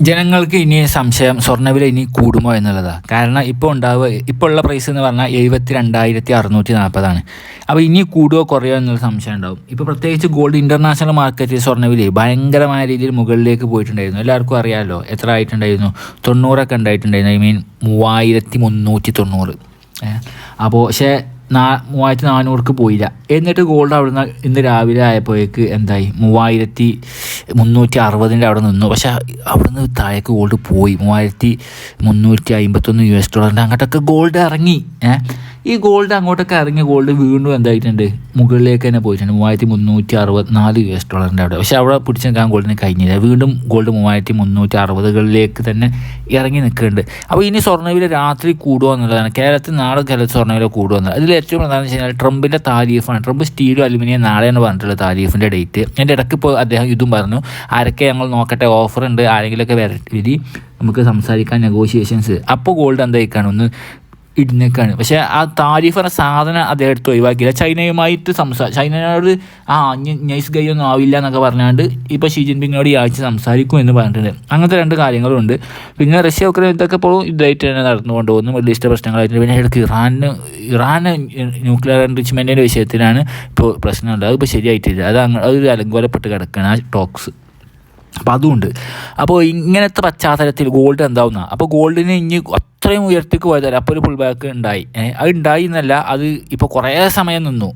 ജനങ്ങൾക്ക് ഇനി സംശയം സ്വർണവില ഇനി കൂടുമോ എന്നുള്ളതാണ് കാരണം ഇപ്പോൾ ഉണ്ടാവുക ഇപ്പോൾ ഉള്ള പ്രൈസ് എന്ന് പറഞ്ഞാൽ എഴുപത്തി രണ്ടായിരത്തി അറുന്നൂറ്റി നാൽപ്പതാണ് അപ്പോൾ ഇനി കൂടുമോ കുറയോ എന്നുള്ള സംശയം ഉണ്ടാവും. ഇപ്പോൾ പ്രത്യേകിച്ച് ഗോൾഡ് ഇന്റർനാഷണൽ മാർക്കറ്റിൽ സ്വർണവില ഭയങ്കരമായ രീതിയിൽ മുകളിലേക്ക് പോയിട്ടുണ്ടായിരുന്നു. എല്ലാവർക്കും അറിയാമല്ലോ എത്ര ആയിട്ടുണ്ടായിരുന്നു? തൊണ്ണൂറൊക്കെ ഉണ്ടായിട്ടുണ്ടായിരുന്നു. ഐ മീൻ മൂവായിരത്തി മുന്നൂറ്റി തൊണ്ണൂറ് അപ്പോൾ പക്ഷേ നാ മൂവായിരത്തി നാനൂറുക്ക് പോയില്ല. എന്നിട്ട് ഗോൾഡ് അവിടുന്ന് ഇന്ന് രാവിലെ ആയപ്പോഴേക്ക് എന്തായി? മൂവായിരത്തി മുന്നൂറ്റി അറുപതിന്റെ അവിടെ നിന്നു. പക്ഷെ അവിടുന്ന് താഴേക്ക് ഗോൾഡ് പോയി. മൂവായിരത്തി മുന്നൂറ്റി അമ്പത്തൊന്ന് യു എസ് ഡോളറിന്റെ അങ്ങോട്ടൊക്കെ ഗോൾഡ് ഇറങ്ങി. ഏഹ് ഈ ഗോൾഡ് അങ്ങോട്ടൊക്കെ ഇറങ്ങിയ ഗോൾഡ് വീണ്ടും എന്തായിട്ടുണ്ട്? മുകളിലേക്ക് തന്നെ പോയിട്ടുണ്ട്. മൂവായിരത്തി മുന്നൂറ്റി അറുപത്തിനാല് യു എസ് ഡോളറിന്റെ അവിടെ. പക്ഷേ അവിടെ പിടിച്ച് നിൽക്കാൻ ഗോൾഡിന് കഴിഞ്ഞില്ല. വീണ്ടും ഗോൾഡ് മൂവായിരത്തി മുന്നൂറ്റി അറുപതുകളിലേക്ക് തന്നെ ഇറങ്ങി നിൽക്കുന്നുണ്ട്. അപ്പോൾ ഇനി സ്വർണവില രാത്രി കൂടുമോ എന്നുള്ളതാണ്. കേരളത്തിൽ നാളെ കേരളത്തിൽ സ്വർണവില കൂടുമോ എന്നുള്ളത് അതിൽ ഏറ്റവും പ്രധാനം വെച്ച് കഴിഞ്ഞാൽ ട്രംപിന്റെ താരീഫാണ്. ട്രംപ് സ്റ്റീലും അലുമിനിയം നാളെയാണ് പറഞ്ഞിട്ടുള്ളത് താരീഫിന്റെ ഡേറ്റ്. എന്റെ ഇടയ്ക്ക് ഇപ്പോൾ അദ്ദേഹം ഇതും പറഞ്ഞു. ആരൊക്കെ ഞങ്ങൾ നോക്കട്ടെ ഓഫർ ഉണ്ട് ആരെങ്കിലുമൊക്കെ വരി നമുക്ക് സംസാരിക്കാൻ നെഗോഷിയേഷൻസ് അപ്പോൾ ഗോൾഡ് എന്തായിക്കാണ്? ഒന്ന് ഇടിഞ്ഞേക്കാണ്. പക്ഷേ ആ താരിഫ് എന്ന സാധനം അദ്ദേഹം എടുത്ത് ഒഴിവാക്കിയില്ല. ചൈനയുമായിട്ട് സംസാ ചൈനയോട് ആ നൈസ് ഗൈ ഒന്നും ആവില്ല എന്നൊക്കെ പറഞ്ഞാണ്ട് ഇപ്പോൾ ഷീ ജിൻപിങ്ങിനോട് ഈ ആഴ്ച സംസാരിക്കും എന്ന് പറഞ്ഞിട്ടുണ്ട്. അങ്ങനത്തെ രണ്ട് കാര്യങ്ങളുണ്ട്. പിന്നെ റഷ്യ ഉക്രൈൻ ഇതൊക്കെ ഇപ്പോൾ ഇതായിട്ട് തന്നെ നടന്നുകൊണ്ട് പോകുന്നു വലിയ ഇഷ്ട പ്രശ്നങ്ങളായിട്ട്. പിന്നെ ഇടയ്ക്ക് ഇറാന് ഇറാന് ന്യൂക്ലിയർ എൻറിച്ച്മെന്റിന്റെ വിഷയത്തിലാണ് ഇപ്പോൾ പ്രശ്നമുണ്ട് അതിപ്പോൾ ശരിയായിട്ടില്ല. അത് അങ്ങ് അതൊരു അലങ്കോലപ്പെട്ട് കിടക്കുകയാണ് ആ ടോക്സ്. അപ്പോൾ അതുകൊണ്ട് അപ്പോൾ ഇങ്ങനത്തെ പശ്ചാത്തലത്തിൽ ഗോൾഡ് എന്താവുന്ന? അപ്പോൾ ഗോൾഡിന് ഇനി അത്രയും ഉയർത്തിക്ക് പോയതല്ല? അപ്പോൾ ഒരു പുൾ ബാക്ക് ഉണ്ടായി അത് ഉണ്ടായി എന്നല്ല അത് ഇപ്പോൾ കുറേ സമയം നിന്നു.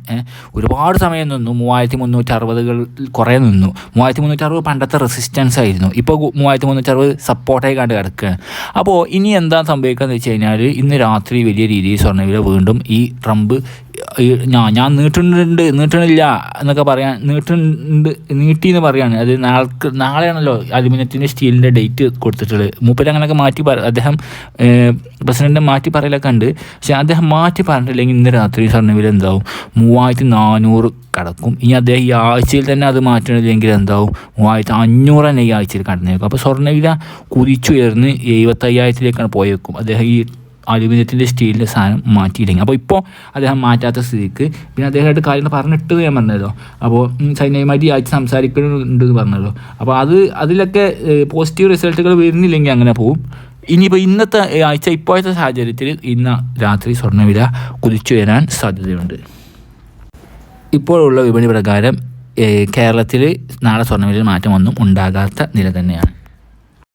ഒരുപാട് സമയം നിന്നു. മൂവായിരത്തി മുന്നൂറ്റി അറുപതുകൾ കുറേ നിന്നു. മൂവായിരത്തി മുന്നൂറ്റി അറുപത് പണ്ടത്തെ റെസിസ്റ്റൻസ് ആയിരുന്നു. ഇപ്പോൾ മൂവായിരത്തി മുന്നൂറ്റി അറുപത് സപ്പോർട്ടായി കണ്ട് കിടക്കുകയാണ് അപ്പോൾ ഇനി എന്താ സംഭവിക്കുക എന്ന് വെച്ച് കഴിഞ്ഞാൽ ഇന്ന് രാത്രി വലിയ രീതിയിൽ സ്വർണവില വീണ്ടും ഈ ട്രംപ് ഞാൻ ഞാൻ നീട്ടുന്നുണ്ട് നീട്ടണില്ല എന്നൊക്കെ പറയാൻ നീട്ടുന്നുണ്ട് നീട്ടി എന്ന് പറയാണ്. അത് നാൾക്ക് നാളെയാണല്ലോ അലുമിനിയത്തിന്റെ സ്റ്റീലിന്റെ ഡേറ്റ് കൊടുത്തിട്ടുള്ളത്. മൂപ്പര് അങ്ങനെയൊക്കെ മാറ്റി പറ അദ്ദേഹം പ്രസിഡന്റ് മാറ്റി പറയലൊക്കെ ഉണ്ട്. പക്ഷെ അദ്ദേഹം മാറ്റി പറഞ്ഞിട്ടില്ലെങ്കിൽ ഇന്ന് രാത്രി സ്വർണവില എന്താവും? മൂവായിരത്തി നാനൂറ് കടക്കും. ഇനി അദ്ദേഹം ഈ ആഴ്ചയിൽ തന്നെ അത് മാറ്റണില്ലെങ്കിൽ എന്താവും? മൂവായിരത്തി അഞ്ഞൂറ് തന്നെ ഈ ആഴ്ചയിൽ കടന്നേക്കും. അപ്പോൾ സ്വർണവില കുതിച്ചുയർന്ന് എഴുപത്തയ്യായിരത്തിലേക്കാണ് പോയേക്കും. അദ്ദേഹം ഈ അലുമിനിയത്തിന്റെ സ്റ്റീലിന്റെ സാധനം മാറ്റിയില്ലെങ്കിൽ. അപ്പോൾ ഇപ്പോൾ അദ്ദേഹം മാറ്റാത്ത സ്ഥിതിക്ക് പിന്നെ അദ്ദേഹമായിട്ട് കാര്യങ്ങൾ പറഞ്ഞിട്ട് ഞാൻ പറഞ്ഞല്ലോ. അപ്പോൾ സൈന്യമായിട്ട് ആഴ്ച സംസാരിക്കുന്നുണ്ട് എന്ന് പറഞ്ഞല്ലോ. അപ്പോൾ അത് അതിലൊക്കെ പോസിറ്റീവ് റിസൾട്ടുകൾ വരുന്നില്ലെങ്കിൽ അങ്ങനെ പോകും ഇനിയിപ്പോൾ ഇന്നത്തെ ആഴ്ച ഇപ്പോഴത്തെ സാഹചര്യത്തിൽ ഇന്ന് രാത്രി സ്വർണവില കുതിച്ചു വരാൻ സാധ്യതയുണ്ട്. ഇപ്പോഴുള്ള വിപണി പ്രകാരം കേരളത്തിൽ നാളെ സ്വർണവിലയിൽ മാറ്റമൊന്നും ഉണ്ടാകാത്ത നില തന്നെയാണ്.